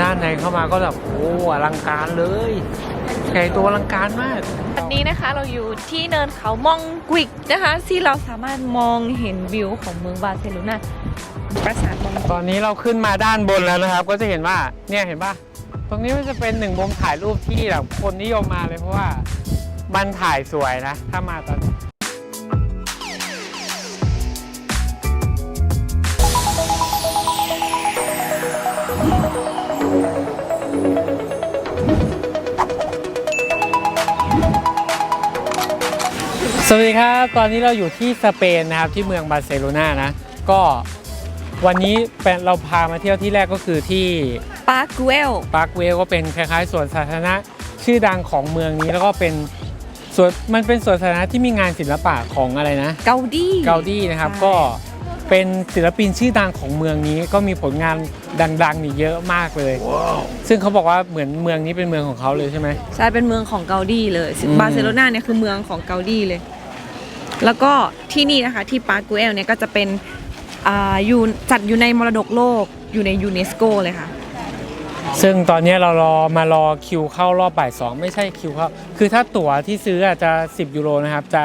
ด้านในเข้ามาก็แบบโอ้อลังการเลยใหญ่ตัวอลังการมากวันนี้นะคะเราอยู่ที่เนินเขามองกวิกนะคะที่เราสามารถมองเห็นวิวของเมืองบาร์เซโลนาปราสาทมองตอนนี้เราขึ้นมาด้านบนแล้วนะครับ ก็จะเห็นว่าเนี่ยเห็นปะตรงนี้มันจะเป็นหนึ่งมุมถ่ายรูปที่แบบคนนิยมมาเลยเพราะว่ามันถ่ายสวยนะ ถ้ามาตอน สวัสดีครับ ตอนนี้เราอยู่ที่สเปนนะครับที่เมืองบาร์เซโลนานะ ก็วันนี้เป็นเราพามาเที่ยวที่แรกก็คือที่ปาร์คเวลปาร์คเวลก็เป็นคล้ายๆสวนสาธารณะชื่อดังของเมืองนี้แล้วก็เป็นสวนมันเป็นสวนสาธารณะที่มีงานศิลปะของอะไรนะ เกาดี้เกาดี้นะครับใช่ก็เป็นศิลปินชื่อดังของเมืองนี้ก็มีผลงานดังๆนี่เยอะมากเลย ซึ่งเขาบอกว่าเหมือนเมืองนี้เป็นเมืองของเขาเลยใช่ไหม ใช่เป็นเมืองของเกาดี้เลยอืมบาร์เซโลนาเนี่ยคือเมืองของเกาดี้เลย แล้วก็ที่นี่นะคะที่ปาร์คเวลเนี่ยก็จะเป็นอ่าอยู่จัดอยู่ในมรดกโลกอยู่ในยูเนสโกเลยค่ะ ซึ่งตอนนี้เรารอมารอคิวเข้ารอบบ่ายสองไม่ใช่คิวเข้า คือถ้าตั๋วที่ซื้ออาจจะ 10 ยูโรนะครับ จะ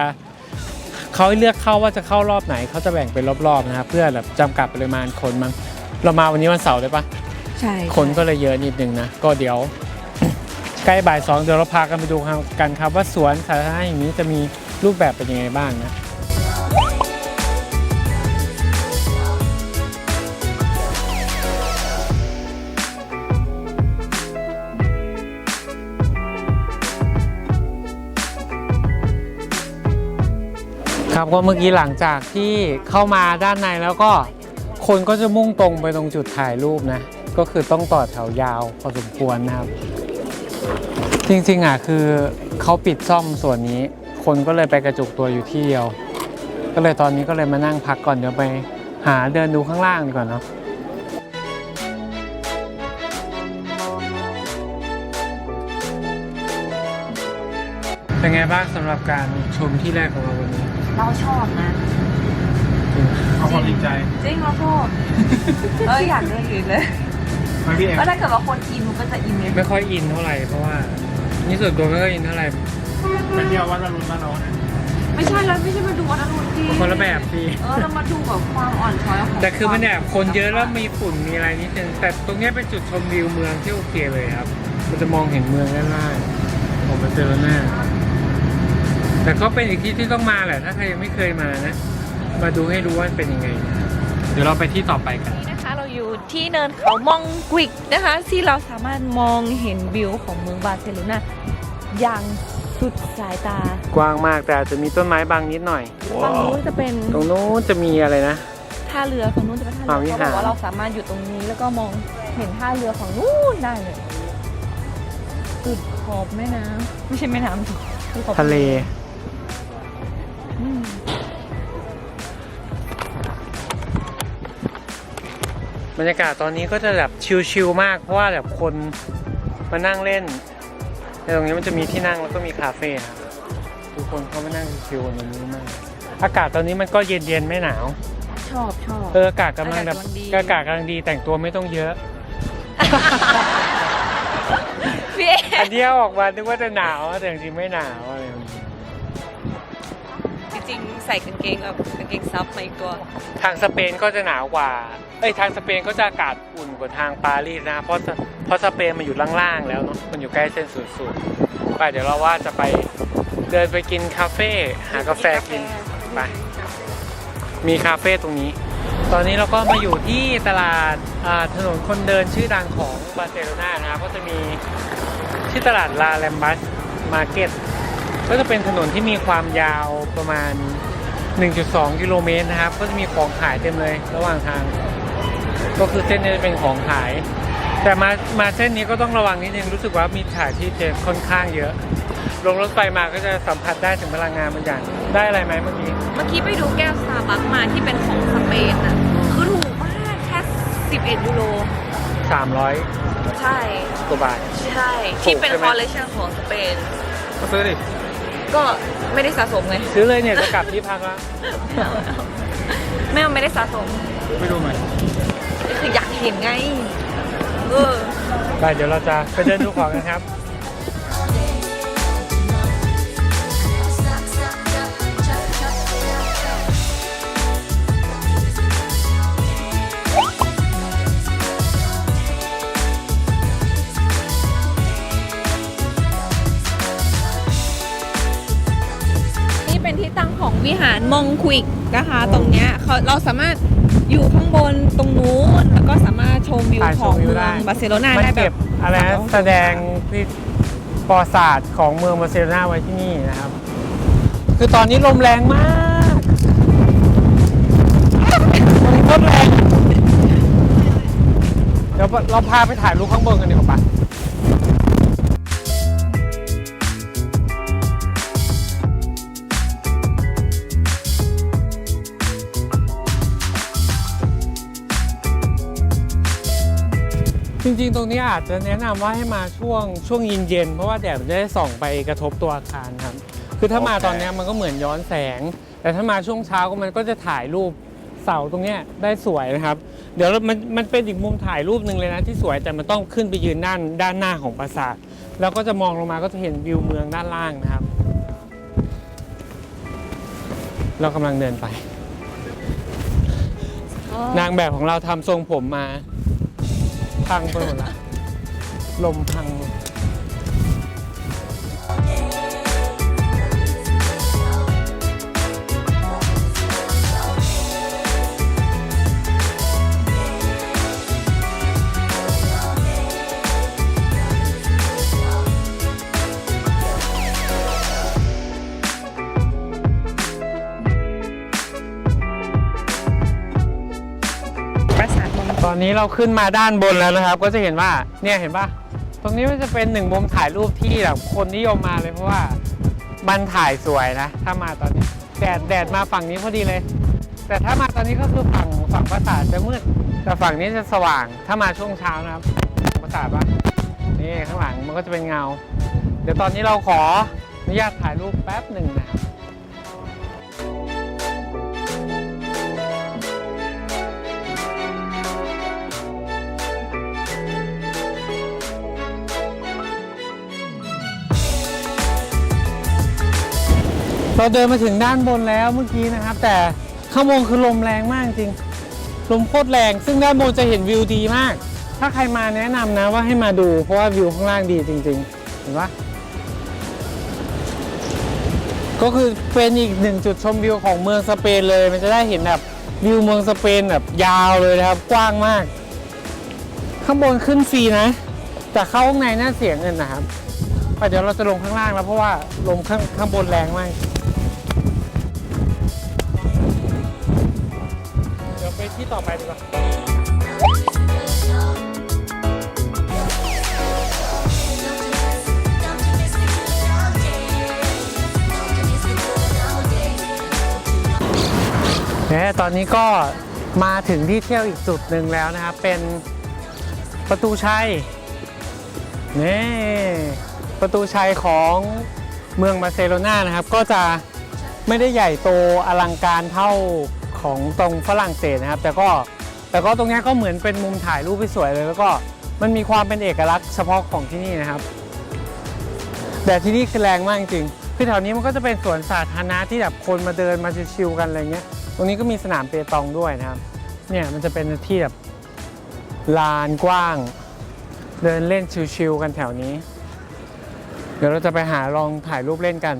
เขาให้เลือกเข้าว่าจะเข้ารอบไหนเขาจะแบ่งเป็นรอบๆนะครับเพื่อแบบจำกัดปริมาณคนมั้งเรามาวันนี้วันเสาร์เลยปะใช่คนก็เลยเยอะนิดนึงนะ ก็เดี๋ยวใกล้บ่ายสองเดี๋ยวเราพากันไปดูกันครับว่าสวนสาธารณะอย่างนี้จะมี รูปแบบเป็นยังไงบ้างนะครับก็เมื่อกี้หลังจากที่เข้ามาด้านในแล้วก็คนก็จะมุ่งตรงไปตรงจุดถ่ายรูปนะ ก็คือต้องต่อแถวยาวพอสมควรนะครับ จริงๆอะคือเขาปิดซ่อมส่วนนี้ คนก็เลยไปกระจุกตัวอยู่ที่เดียว ก็เลยตอนนี้ก็เลยมานั่งพักก่อนเดี๋ยวไปหาเดินดูข้างล่างดีกว่าเนาะเป็นไงบ้างสำหรับการชมที่แรกของเราวันนี้ เราชอบนะ เอาความจริงใจจริงเราชอบ เอออยากเดินอีกเลยมาพี่เอ็มก็ถ้าเกิดว่าคนอินมันก็จะอินเลยไม่ค่อยอินเท่าไหร่เพราะว่านี่ส่วนตัวไม่ค่อยอินเท่าไหร่ ไปเที่ยววัดอรุณบ้านเราเนี่ยไม่ใช่เราไม่ใช่มาดูวัดอรุณที่คนละแบบพี่เออเรามาดูแบบความอ่อนช้อยของแต่คือมันแบบคนเยอะแล้วมีฝุ่นมีอะไรนิดนึงแต่ตรงเนี้ยเป็นจุดชมวิวเมืองที่โอเคเลยครับ มันจะมองเห็นเมืองด้านล่างของบาร์เซโลนาแต่ก็เป็นอีกที่ที่ต้องมาแหละถ้าใครยังไม่เคยมานะ มาดูให้รู้ว่าเป็นยังไงนะเดี๋ยวเราไปที่ต่อไปกัน นี่นะคะเราอยู่ที่เนินเขามองกวิกนะคะ ที่เราสามารถมองเห็นวิวของเมืองบาร์เซโลนาอย่างสุ ดสายตา กว้างมากแต่อาจจะมีต้นไม้บางนิดหน่อย ฝั่งนู้นจะเป็นตรงนู้นจะมีอะไรนะ ท่าเรือฝั่งนู้นจะเป็นท่าอ่าวิเรือหารเขาบอกว่าเราสามารถอยู่ตรงนี้แล้วก็มองเห็นท่าเรือฝั่งนู้นได้เลยสุดขอบแม่น้ำไม่ใช่แม่น้ำสิคือขอบทะเลอืมบรรยากาศตอนนี้ก็จะแบบชิลๆมาก เพราะว่าแบบคนมานั่งเล่น ในตรงนี้มันจะมีที่นั่งแล้วก็มีคาเฟ่ครับทุกคนเขามานั่งชิลๆกันตรงนี้มาก อากาศตอนนี้มันก็เย็นๆไม่หนาว ชอบชอบ เอออากาศกำลังแบบอากาศกำลังดีอากาศกำลังดีแต่งตัวไม่ต้องเยอะ พี่เออันเดียวออกมานึกว่าจะหนาวแต่จริงๆไม่หนาวอะไรแบบนี้จริงๆใส่กางเกงแบบกางเกงซับมาอีกตัว ทางสเปนก็จะหนาวกว่า เอ้ยทางสเปนก็จะอากาศอุ่นกว่าทางปารีสนะ เพราะ เพราะสเปนมันอยู่ล่างๆแล้วเนาะมันอยู่ใกล้เส้นศูนย์สูตรไปเดี๋ยวเราว่าจะไปเดินไปกินคาเฟ่หากาแฟกินไปมีคาเฟ่ตรงนี้ ตอนนี้เราก็มาอยู่ที่ตลาดอ่าถนนคนเดินชื่อดังของบาร์เซโลนานะครับก็จะมีที่ตลาดลาแลมบัสมาร์เก็ตก็จะเป็นถนนที่มีความยาวประมาณ 1.2 กิโลเมตรนะครับ ก็จะมีของขายเต็มเลยระหว่างทาง ก็คือเส้นนี้จะเป็นของขาย แต่มามาเส้นนี้ก็ต้องระวังนิดนึงรู้สึกว่ามีถ่ายที่เจค่อนข้างเยอะ ลงรถไฟมาก็จะสัมผัสได้ถึงพลังงานบางอย่าง ได้อะไรไหมเมื่อกี้ เมื่อกี้ไปดูแก้วสตาร์บัคมาที่เป็นของสเปนอะคือถูกมากแค่ 11 ยูโร 300ใช่ กว่าบาท ใช่ ที่เป็นถูกใช่ไหมคอลเลคชันของสเปน ก็ซื้อดิ ก็ไม่ได้สะสมไงซื้อเลยเนี่ยจะกลับที่พักแล้วไม่เอาไม่ได้สะสมไปดูใหม่คืออยากเห็นไง เออ ไปเดี๋ยวเราจะไปเดินดูของกันครับ นี่เป็นที่ตั้งของวิหารมงควิกนะคะ ตรงเนี้ยเขาเราสามารถ อยู่ข้างบนตรงนู้นแล้วก็สามารถชมวิวถ่ายขชอมงวิวเมืได้ องบาร์เซโลนามันได้แบเก็บบอะไรนะแสดงที่ประวัติศาสตร์ของเมืองบาร์เซโลนาไว้ที่นี่นะครับ คือตอนนี้ลมแรงมากลมโคตรแรง เดี๋ยวเราพาไปถ่ายรูปข้างบนกันดีกว่าปะ จริงๆ ตรงนี้อาจจะแนะนำว่าให้มาช่วงช่วงเย็นๆเพราะว่าแดดมันจะได้ส่องไปกระทบตัวอาคารครับ คือถ้ามาโอเคตอนเนี้ยมันก็เหมือนย้อนแสง แต่ถ้ามาช่วงเช้าก็มันก็จะถ่ายรูปเสาตรงเนี้ยได้สวยนะครับ เดี๋ยวมันมันเป็นอีกมุมถ่ายรูปหนึ่งเลยนะที่สวยแต่มันต้องขึ้นไปยืนด้านด้านหน้าของปราสาทแล้วก็จะมองลงมาก็จะเห็นวิวเมืองด้านล่างนะครับ เรากำลังเดินไป นางแบบของเราทำทรงผมมา พังไปหมดละลมพัง เราขึ้นมาด้านบนแล้วนะครับ ก็จะเห็นว่าเนี่ยเห็นปะตรงนี้มันจะเป็นหนึ่งมุมถ่ายรูปที่แบบคนนิยมมาเลยเพราะว่ามันถ่ายสวยนะ ถ้ามาตอนนี้แดดแดดมาฝั่งนี้พอดีเลย แต่ถ้ามาตอนนี้ก็คือฝั่งฝั่งปราสาทจะมืดแต่ฝั่งนี้จะสว่างถ้ามาช่วงเช้านะครับปราสาทปะนี่ข้างหลังมันก็จะเป็นเงา เดี๋ยวตอนนี้เราขออนุญาตถ่ายรูปแป๊บหนึ่งนะครับ เราเดินมาถึงด้านบนแล้วเมื่อกี้นะครับ แต่ข้างบนคือลมแรงมากจริง ลมโคตรแรง ซึ่งด้านบนจะเห็นวิวดีมาก ถ้าใครมาแนะนำนะว่าให้มาดู เพราะว่าวิวข้างล่างดีจริง ๆ เห็นปะก็คือเป็นอีกหนึ่งจุดชมวิวของเมืองสเปนเลย มันจะได้เห็นแบบวิวเมืองสเปนแบบยาวเลยนะครับ กว้างมาก ข้างบนขึ้นฟรีนะ แต่เข้าข้างในน่าเสียเงินนะครับไปเดี๋ยวเราจะลงข้างล่างแล้วเพราะว่าลมข้างข้างบนแรงมาก ที่ต่อไปดีกว่าเนี่ยตอนนี้ก็มาถึงที่เที่ยวอีกจุดหนึ่งแล้วนะครับ เป็นประตูชัยนี่ประตูชัยของเมืองบาร์เซโลนานะครับ ก็จะไม่ได้ใหญ่โตอลังการเท่า ของตรงฝรั่งเศสนะครับ แต่ก็แต่ก็ตรงนี้ก็เหมือนเป็นมุมถ่ายรูปที่สวยเลย แล้วก็มันมีความเป็นเอกลักษณ์เฉพาะของที่นี่นะครับแต่ที่นี่คือแรงมากจริงๆคือแถวนี้มันก็จะเป็นสวนสาธารณะที่แบบคนมาเดินมาชิลๆกันอะไรเงี้ย ตรงนี้ก็มีสนามเปตองด้วยนะครับ เนี่ยมันจะเป็นที่แบบลานกว้าง เดินเล่นชิลๆกันแถวนี้ เดี๋ยวเราจะไปหาลองถ่ายรูปเล่นกัน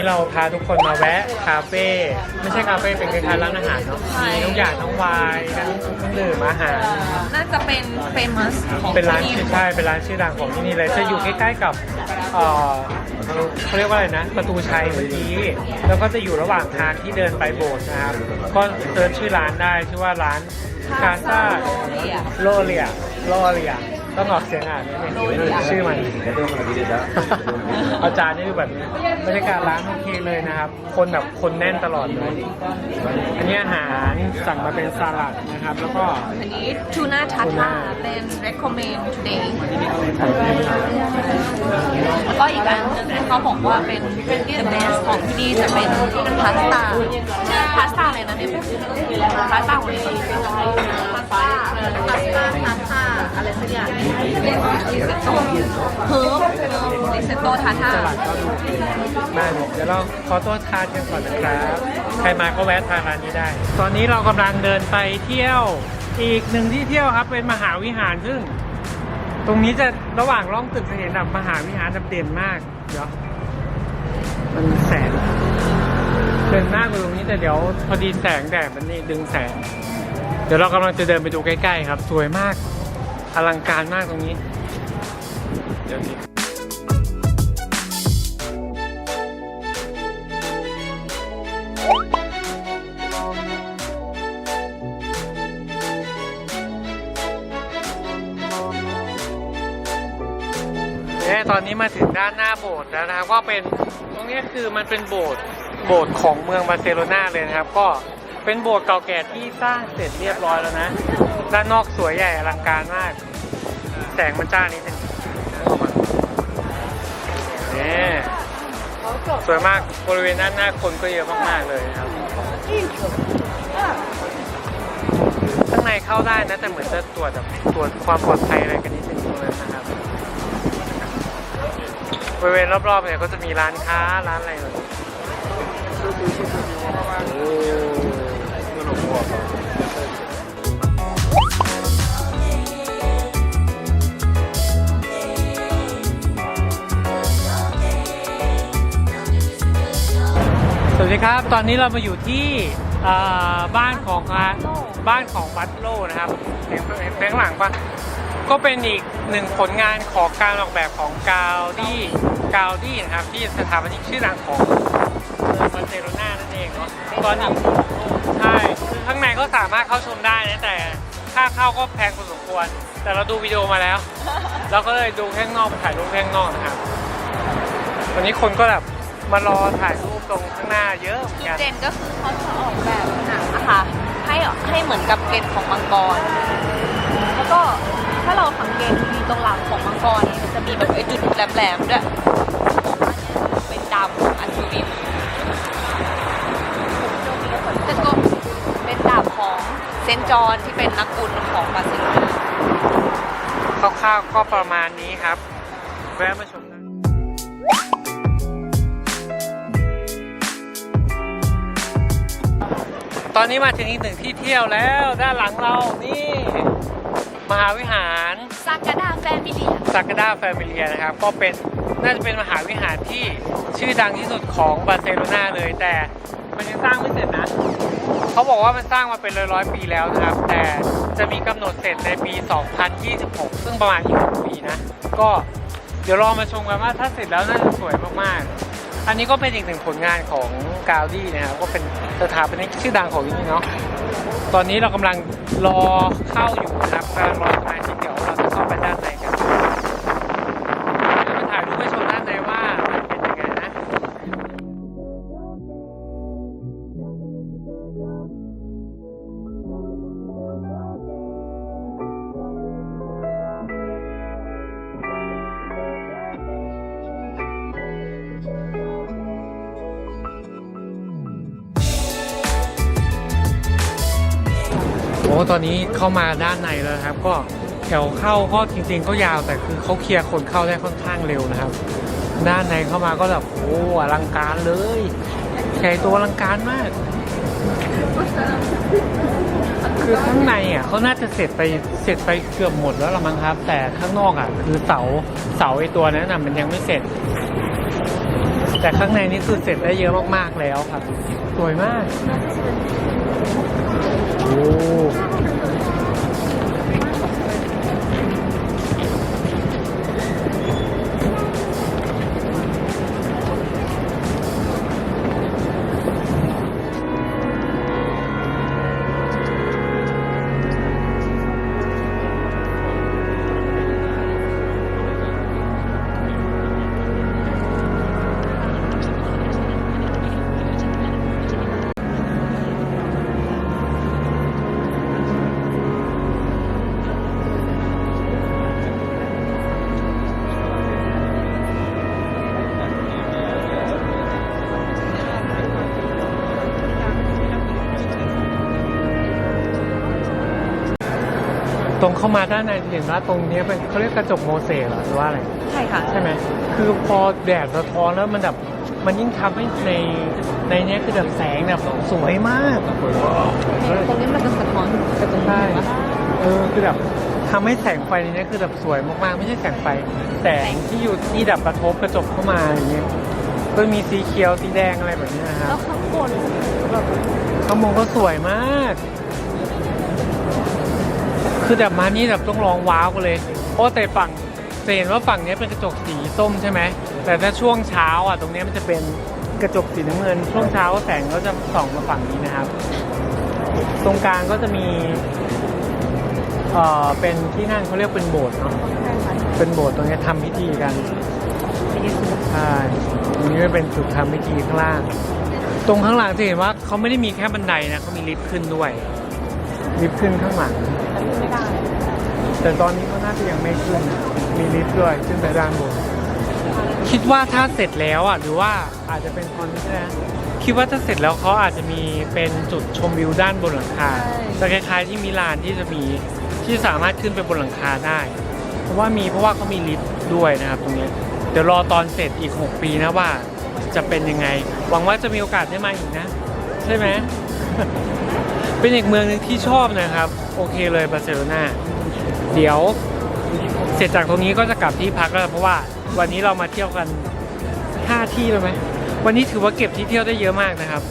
นนี้เราพาทุกคนมาแวะคาเฟ่ไม่ใช่คาเฟ่เป็นคล้ายๆร้านอาหารเนาะมีทุกอย่างทั้งไวน์ทั้งเครื่องดื่มอาหาร น่าจะเป็นเฟมัสของเป็นร้านที่ชื่อใช่เป็นร้านชื่อดังของที่นี่เลยจะอยู่ใกล้ๆกับเอ่อเขาเรียกว่าอะไรนะ ประตูชัยเมื่อกี้แล้วก็จะอยู่ระหว่างทางที่เดินไปโบสถ์นะครับก็เซิร์ชชื่อร้านได้ชื่อว่าร้านคาซาโลเลียโลเลีย ต้องออกเสียงอ่านนิดนึงชื่อมัน อาจารย์นี่คือแบบบรรยากาศร้านโอเคเลยนะครับ คนแบบคนแน่นตลอดเลย อันนี้อาหารสั่งมาเป็นสลัดนะครับ แล้วก็อันนี้ทูน่าทัตตาเป็น recommend today แล้วก็อีกอันนึงเขาบอกว่าเป็น the best ของที่นี่จะเป็นพาสต้าพาสต้าอะไรนะเนี่ยพาสต้าของที่นี่พาสต้าพาสต้าพาสต้า อะไรสักอย่างเซโต้เฮิร์บริเซโต้ทาทาสลัดก็ดูด้เลยเดี๋ยวเราขอตัวทานกันก่อนนะครับ ใครมาก็แวะทานร้านนี้ได้ ตอนนี้เรากำลังเดินไปเที่ยวอีกหนึ่งที่เที่ยวครับเป็นมหาวิหารซึ่ง ตรงนี้จะระหว่างร่องตึกจะเห็นแบบมหาวิหารจะเด่นมาก เดี๋ยวมันแสงเด่นมากเลยตรงนี้แต่เดี๋ยวพอดีแสงแดดมันนี่ดึงแสง เดี๋ยวเรากำลังจะเดินไปดูใกล้ๆครับ สวยมาก อลังการมากตรงนี้ เดี๋ยวนี้เนี่ยตอนนี้มาถึงด้านหน้าโบสถ์แล้วนะครับ ก็เป็นตรงนี้คือมันเป็นโบสถ์โบสถ์ของเมืองบาร์เซโลนาเลยนะครับ ก็ เป็นโบสถ์เก่าแก่ที่สร้างเสร็จเรียบร้อยแล้วนะ ด้านนอกสวยใหญ่อลังการมาก แสงมันจ้านิดนึงนี่สวยมากบริเวณด้านหน้าคนก็เยอะมากๆเลยนะครับ ข้างในเข้าได้นะ แต่เหมือนจะตรวจแบบตรวจความปลอดภัยอะไรกันนิดนึงตรงนั้นะครับ บริเวณรอบๆเนี่ยก็จะมีร้านค้าร้านอะไรแบบโอ้ สวัสดีครับ ตอนนี้เรามาอยู่ที่บ้านของอ่าบ้านของบัตโลนะครับเห็นเห็นข้างหลังปะ ก็เป็นอีกหนึ่งผลงานของการออกแบบของกาวดี้กาวดี้นะครับที่สถาปนิกชื่อดังของเมืองบาร์เซโลนานั่นเองเนาะตอนนี้ใช่คือข้างในก็สามารถเข้าชมได้นะแต่ค่าเข้าก็แพงพอสมควร แต่เราดูวิดีโอมาแล้ว เราก็เลยดูแค่ข้างนอกถ่ายรูปแค่ข้างนอกนะครับวันนี้คนก็แบบมารอถ่ายรูปตรงข้างหน้าเยอะเหมือนกันเจนก็คือเขาจะออกแบบหนังนะคะให้ให้เหมือนกับเกล็ดของมังกร แล้วก็ ถ้าเราสังเกตดีๆตรงหลังของมังกรเนี่ยมันจะมีแบบไอ้จุดแหลมๆด้วยเป็นดำของอัศวินแต่ก็เป็นดาบของเซนต์จอห์นที่เป็นนักบุญของบาร์เซโลนาคร่าวๆก็ประมาณนี้ครับแวะมาชมได้ตอนนี้มาถึงอีกหนึ่งที่เที่ยวแล้วด้านหลังเรานี่ มหาวิหารซากาดาแฟมิเลียซาก a ดาแฟมิเลียนะครับ ก็เป็นน่าจะเป็นมหาวิหารที่ชื่อดังที่สุดของบาร์เซโลนาเลย แต่มันยังสร้างไม่เสร็จนะ เขาบอกว่ามันสร้างมาเป็นร้อยร้อยๆปีแล้วนะครับ แต่จะมีกำหนดเสร็จในปี 2026 ซึ่งประมาณอีก6ปีนะ ก็เดี๋ยวรอมาชมกันว่าถ้าเสร็จแล้วน่าจะสวยมากๆ อันนี้ก็เป็นอีกหนึ่งผลงานของกาวดี้นะครับ ก็เป็นสถาปนิกชื่อดังของที่นี่เนาะ ตอนนี้เรากำลังรอเข้าอยู่นะครับกำลังรอสมาชิกเดี๋ยวเราจะเข้าไปด้านใน ตอนนี้เข้ามาด้านในแล้วครับ ก็แถวเข้าก็จริง ๆ ก็ยาวแต่คือเขาเคลียร์คนเข้าได้ค่อนข้างเร็วนะครับ ด้านในเข้ามาก็แบบโอ้อลังการเลยใหญ่ตัวอลังการมาก คือข้างในอะเขาน่าจะเสร็จไปเสร็จไปเกือบหมดแล้วละมั้งครับ แต่ข้างนอกอะ คือเสาเสาไอตัวนั้นน่ะมันยังไม่เสร็จ แต่ข้างในนี่คือเสร็จได้เยอะมากๆแล้วครับ สวยมาก โงเข้ามาด้านในจะเห็นว่าตรงเนี้ยเป็นเขาเรียกกระจกโมเสกเหรอหรือว่าอะไรใช่ค่ะใช่ไหมคือพอแดดสะท้อนแล้วมันแบบมันยิ่งทำให้ในในเนี้ยคือแบบแสงแบบสวยมากตรงนี้มันจะสะท้อนกระจกใช่เออคือแบบทำให้แสงไฟในเนี้ยคือแบบสวยมากๆ ไม่ใช่แสงไฟ แสงที่อยู่ที่ดับกระทบกระจกเข้ามาอย่างเงี้ยก็มีสีเขียวสีแดงอะไรแบบเนี้ยนะคแล้รัวบข้างบนแบบข้างบนก็สวยมาก คือแบบมานี่แบบต้องลองว้าวกันเลย เพราะแต่ฝั่งจะเห็นว่าฝั่งเนี้ยเป็นกระจกสีส้มใช่ไหม แต่ถ้าช่วงเช้าอะตรงเนี้ยมันจะเป็นกระจกสีน้ำเงิน ช่วงเช้าแสงก็จะส่องมาฝั่งนี้นะครับ ตรงกลางก็จะมีเอ่อเป็นที่นั่งเขาเรียกเป็นโบสถ์เนาะเป็นโบสถ์ตรงเนี้ยทำพิธีกันใช่ตรงนี้ก็เป็นจุดทำพิธีข้างล่าง ตรงข้างหลังจะเห็นว่าเขาไม่ได้มีแค่บันไดนะเขามีลิฟต์ขึ้นด้วย ลิฟต์ขึ้นข้างหลัง ไม่ได้ แต่ตอนนี้ก็น่าจะยังไม่ขึ้น มีลิฟต์ด้วยขึ้นไปด้านบน คิดว่าถ้าเสร็จแล้วอะหรือว่าอาจจะเป็นตอนนี้นะคิดว่าถ้าเสร็จแล้วเขาอาจจะมีเป็นจุดชมวิวด้านบนหลังคาจะคล้ายๆที่มิลานที่จะมีที่สามารถขึ้นไปบนหลังคาได้ เพราะว่ามีเพราะว่าเขามีลิฟต์ด้วยนะครับตรงนี้ เดี๋ยวรอตอนเสร็จอีก 6 ปีนะว่าจะเป็นยังไง หวังว่าจะมีโอกาสได้มาอีกนะ ใช่ไหม เป็นอีกเมืองหนึงที่ชอบนะครับ โอเคเลยบาร์เซโลนาเดี๋ยวเสร็จจากตรงนี้ก็จะกลับที่พักแล้วเพราะว่าวันนี้เรามาเที่ยวกัน5ที่เลยไหมวันนี้ถือว่าเก็บที่เที่ยวได้เยอะมากนะครับ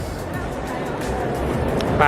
ไป